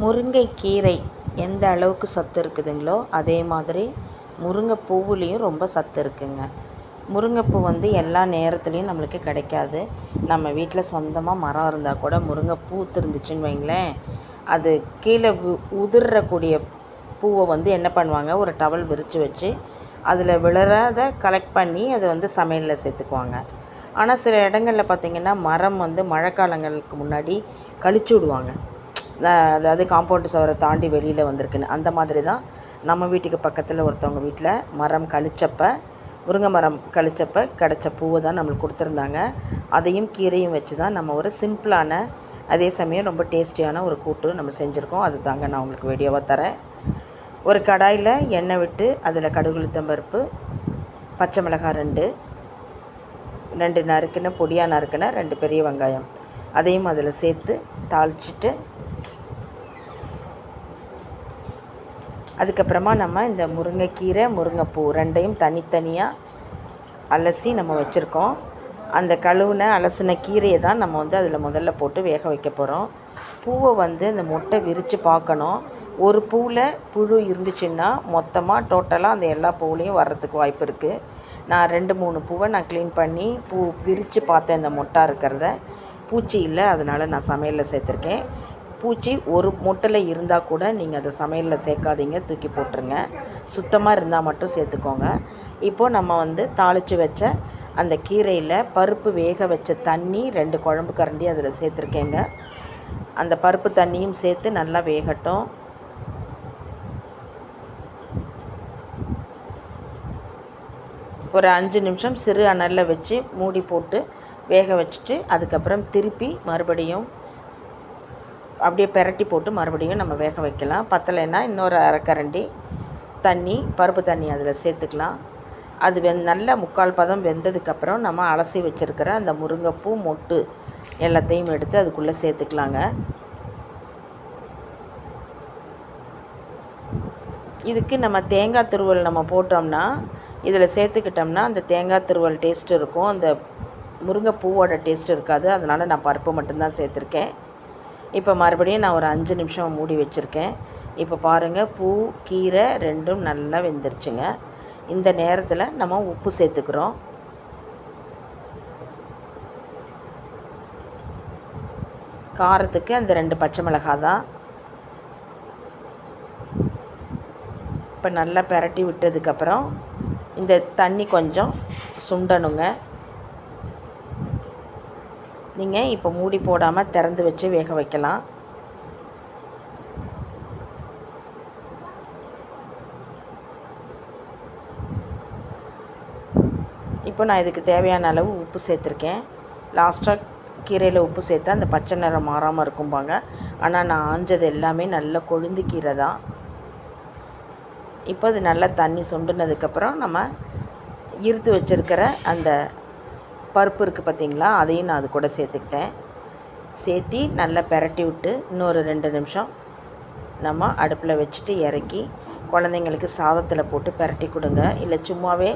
முருங்கைக்கீரை எந்த அளவுக்கு சத்து இருக்குதுங்களோ அதே மாதிரி முருங்கைப்பூவுலேயும் ரொம்ப சத்து இருக்குங்க. முருங்கைப்பூ வந்து எல்லா நேரத்துலையும் நம்மளுக்கு கிடைக்காது. நம்ம வீட்டில் சொந்தமாக மரம் இருந்தால் கூட முருங்கை பூத்து வைங்களேன் அது கீழே உதிர்றக்கூடிய பூவை வந்து என்ன பண்ணுவாங்க? ஒரு டவல் விரித்து வச்சு அதில் விழறாத கலெக்ட் பண்ணி அதை வந்து சமையலில் சேர்த்துக்குவாங்க. ஆனால் சில இடங்களில் பார்த்திங்கன்னா மரம் வந்து மழை காலங்களுக்கு முன்னாடி கழிச்சு விடுவாங்க. அதாவது காம்பவுண்டு சுவரை தாண்டி வெளியில் வந்திருக்குன்னு அந்த மாதிரி தான் நம்ம வீட்டுக்கு பக்கத்தில் ஒருத்தவங்க வீட்டில் மரம் கழிச்சப்போ முருங்கை மரம் கழிச்சப்போ கிடச்ச பூவை தான் நம்மளுக்கு கொடுத்துருந்தாங்க. அதையும் கீரையும் வச்சு தான் நம்ம ஒரு சிம்பிளான அதே சமயம் ரொம்ப டேஸ்டியான ஒரு கூட்டு நம்ம செஞ்சுருக்கோம். அது தாங்க நான் உங்களுக்கு வீடியோவாக தரேன். ஒரு கடாயில் எண்ணெய் விட்டு அதில் கடுகுளுத்தம் பருப்பு பச்சை மிளகாய் ரெண்டு ரெண்டு நறுக்குன்னு பொடியாக நறுக்குன்னு ரெண்டு பெரிய வெங்காயம். அதையும் அதில் சேர்த்து தாளிச்சிட்டு அதுக்கப்புறமா நம்ம இந்த முருங்கைக்கீரை முருங்கைப்பூ ரெண்டையும் தனித்தனியாக அலசி நம்ம வச்சுருக்கோம். அந்த கழுவுன அலசின கீரையை தான் நம்ம வந்து அதில் முதல்ல போட்டு வேக வைக்க போகிறோம் பூவை வந்து அந்த முட்டை விரித்து பார்க்கணும். ஒரு பூவில் புழு இருந்துச்சுன்னா மொத்தமாக டோட்டலாக அந்த எல்லா பூவிலையும் வர்றதுக்கு வாய்ப்பு இருக்குது நான் ரெண்டு மூணு பூவை நான் க்ளீன் பண்ணி பூ விரித்து பார்த்தேன் இந்த மொட்டா இருக்கிறத பூச்சி இல்லை அதனால் நான் சமையலில் சேர்த்துருக்கேன். பூச்சி ஒரு முட்டையில் இருந்தால் கூட நீங்கள் அதை சமையலில் சேர்க்காதீங்க. தூக்கி போட்டுருங்க. சுத்தமாக இருந்தால் மட்டும் சேர்த்துக்கோங்க. இப்போது நம்ம வந்து தாளித்து வச்ச அந்த கீரையில் பருப்பு வேக வச்ச தண்ணி ரெண்டு குழம்பு கரண்டி அதில் சேர்த்துருக்கேங்க. அந்த பருப்பு தண்ணியும் சேர்த்து நல்லா வேகட்டும். ஒரு அஞ்சு நிமிஷம் சிறு அனலில் வச்சு மூடி போட்டு வேக வச்சுட்டு அதுக்கப்புறம் திருப்பி மறுபடியும் அப்படியே பெரட்டி போட்டு மறுபடியும் நம்ம வேக வைக்கலாம். பத்தலைன்னா இன்னொரு அரைக்கரண்டி தண்ணி பருப்பு தண்ணி அதில் சேர்த்துக்கலாம். அது வெந் நல்ல முக்கால் பதம் வெந்ததுக்கப்புறம் நம்ம அலசி வச்சுருக்கிற அந்த முருங்கைப்பூ மொட்டு எல்லாத்தையும் எடுத்து அதுக்குள்ளே சேர்த்துக்கலாங்க. இதுக்கு நம்ம தேங்காய் துருவல் நம்ம போட்டோம்னா இதில் சேர்த்துக்கிட்டோம்னா அந்த தேங்காய் துருவல் டேஸ்ட் இருக்கும். அந்த முருங்கைப்பூவோட டேஸ்ட் இருக்காது. அதனால் நான் பருப்பு மட்டும்தான் சேர்த்துருக்கேன். இப்போ மறுபடியும் நான் ஒரு அஞ்சு நிமிஷம் மூடி வச்சுருக்கேன். இப்போ பாருங்கள் பூ கீரை ரெண்டும் நல்லா வெந்துருச்சுங்க. இந்த நேரத்தில் நம்ம உப்பு சேர்த்துக்கிறோம். காரத்துக்கு அந்த ரெண்டு பச்சை மிளகா தான் இப்போ நல்லா பெரட்டி விட்டதுக்கப்புறம் இந்த தண்ணி கொஞ்சம் சுண்டணுங்க. நீங்கள் இப்போ மூடி போடாமல் திறந்து வச்சு வேக வைக்கலாம். இப்போ நான் இதுக்கு தேவையான அளவு உப்பு சேர்த்துருக்கேன். லாஸ்ட்டாக கீரையில் உப்பு சேர்த்தா அந்த பச்சை நிறம் மாறாமல் இருக்கும்பாங்க ஆனால் நான் ஆஞ்சது எல்லாமே நல்ல கொழுந்து கீரை தான். இப்போ அது நல்லா தண்ணி சுண்டுனதுக்கப்புறம் நம்ம இருத்து வச்சுருக்கிற அந்த பருப்பு இருக்குது பார்த்திங்களா அதையும் நான் அது கூட சேர்த்துக்கிட்டேன். சேர்த்தி நல்லா பெரட்டி விட்டு இன்னொரு ரெண்டு நிமிஷம் நம்ம அடுப்பில் வச்சுட்டு இறக்கி குழந்தைங்களுக்கு சாதத்தில் போட்டு பெரட்டி கொடுங்க. இல்லை சும்மாவே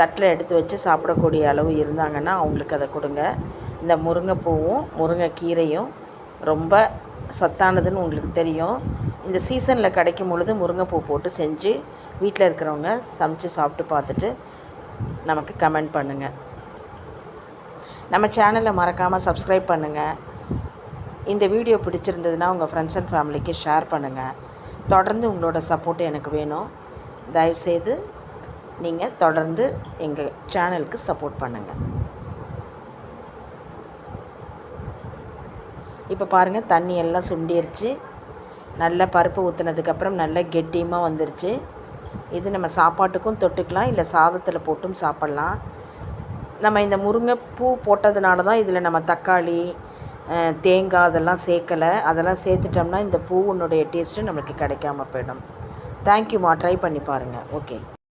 தட்டில் எடுத்து வச்சு சாப்பிடக்கூடிய அளவு இருந்தாங்கன்னா அவங்களுக்கு அதை கொடுங்க. இந்த முருங்கைப்பூவும் முருங்கைக்கீரையும் ரொம்ப சத்தானதுன்னு உங்களுக்கு தெரியும். இந்த சீசனில் கிடைக்கும் பொழுது முருங்கைப்பூ போட்டு செஞ்சு வீட்டில் இருக்கிறவங்க சமைச்சு சாப்பிட்டு பார்த்துட்டு நமக்கு கமெண்ட் பண்ணுங்கள் நம்ம சேனலை மறக்காமல் சப்ஸ்கிரைப் பண்ணுங்கள் இந்த வீடியோ பிடிச்சிருந்ததுன்னா உங்கள் ஃப்ரெண்ட்ஸ் அண்ட் ஃபேமிலிக்கு ஷேர் பண்ணுங்கள் தொடர்ந்து உங்களோட சப்போர்ட் எனக்கு வேணும். தயவுசெய்து நீங்கள் தொடர்ந்து எங்கள் சேனலுக்கு சப்போர்ட் பண்ணுங்கள் இப்போ பாருங்கள் தண்ணி எல்லாம் சுண்டிருச்சு. நல்ல பருப்பு ஊற்றுனதுக்கப்புறம் நல்ல கெட்டியமாக வந்துருச்சு. இது நம்ம சாப்பாட்டுக்கும் தொட்டுக்கலாம் இல்லை சாதத்தில் போட்டும் சாப்பிட்லாம். நம்ம இந்த முருங்கைப்பூ போட்டதுனால தான் இதில் நம்ம தக்காளி தேங்காய் அதெல்லாம் சேர்க்கலை. அதெல்லாம் சேர்த்துட்டோம்னா இந்த பூவுனுடைய டேஸ்ட்டு நம்மளுக்கு கிடைக்காம போயிடும். தேங்க்யூம்மா ட்ரை பண்ணி பாருங்கள் ஓகே